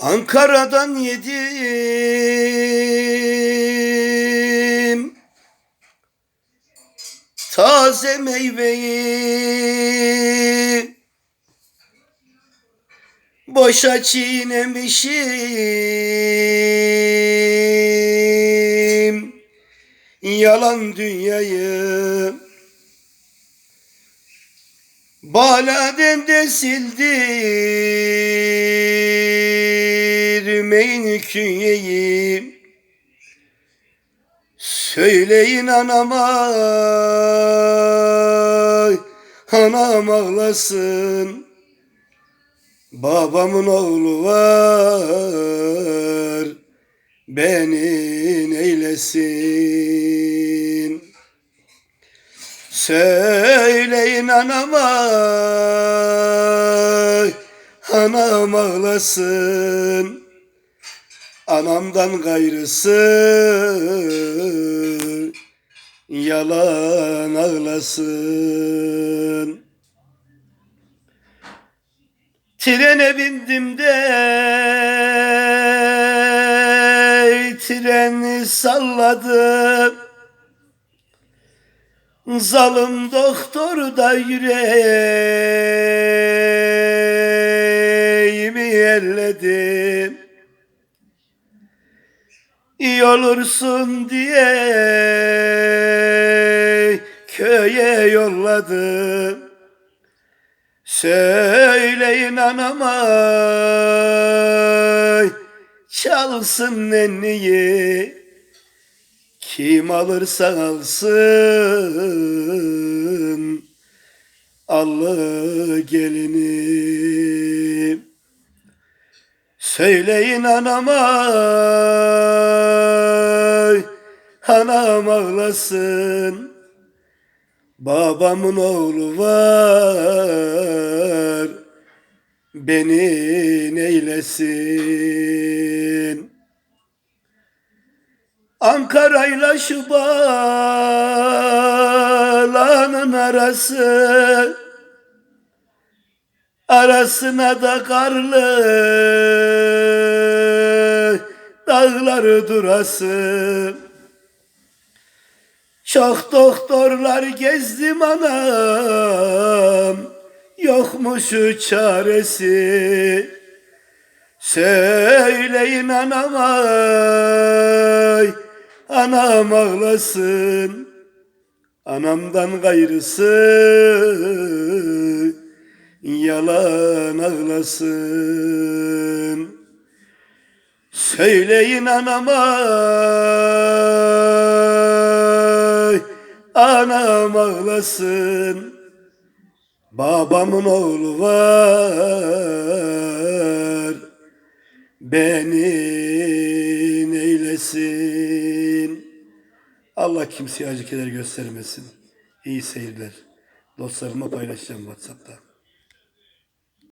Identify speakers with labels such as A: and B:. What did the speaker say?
A: Ankara'dan yedim taze meyveyi. Boşa çiğnemişim yalan dünyayı Baladen de sildirmeyin künyeyi Söyleyin anama Anam ağlasın. Babamın oğlu var Beni neylesin Söyleyin anama Anam ağlasın. Anamdan gayrısı. Yalan ağlasın. Trene bindim de Treni salladım Zalim doktor da yüreğimi elledim İyi olursun diye köye yolladım. Söyleyin anama çalsın nenniyi kim alırsa alsın Allı gelini. Söyleyin anama Anam ağlasın. Babamın oğlu var Beni neylesin Ankara'yla şu bağlanın arası. Arasına da karlı dağları durası. Çok doktorlar gezdim anam Yokmuş çaresi. Söyleyin anama Anam ağlasın Anamdan gayrısı Yalan ağlasın. Söyleyin anama Anam ağlasın. Babamın oğlu var Beni neylesin Allah kimseye acı keder göstermesin. İyi seyirler. Dostlarıma paylaşacağım Whatsapp'ta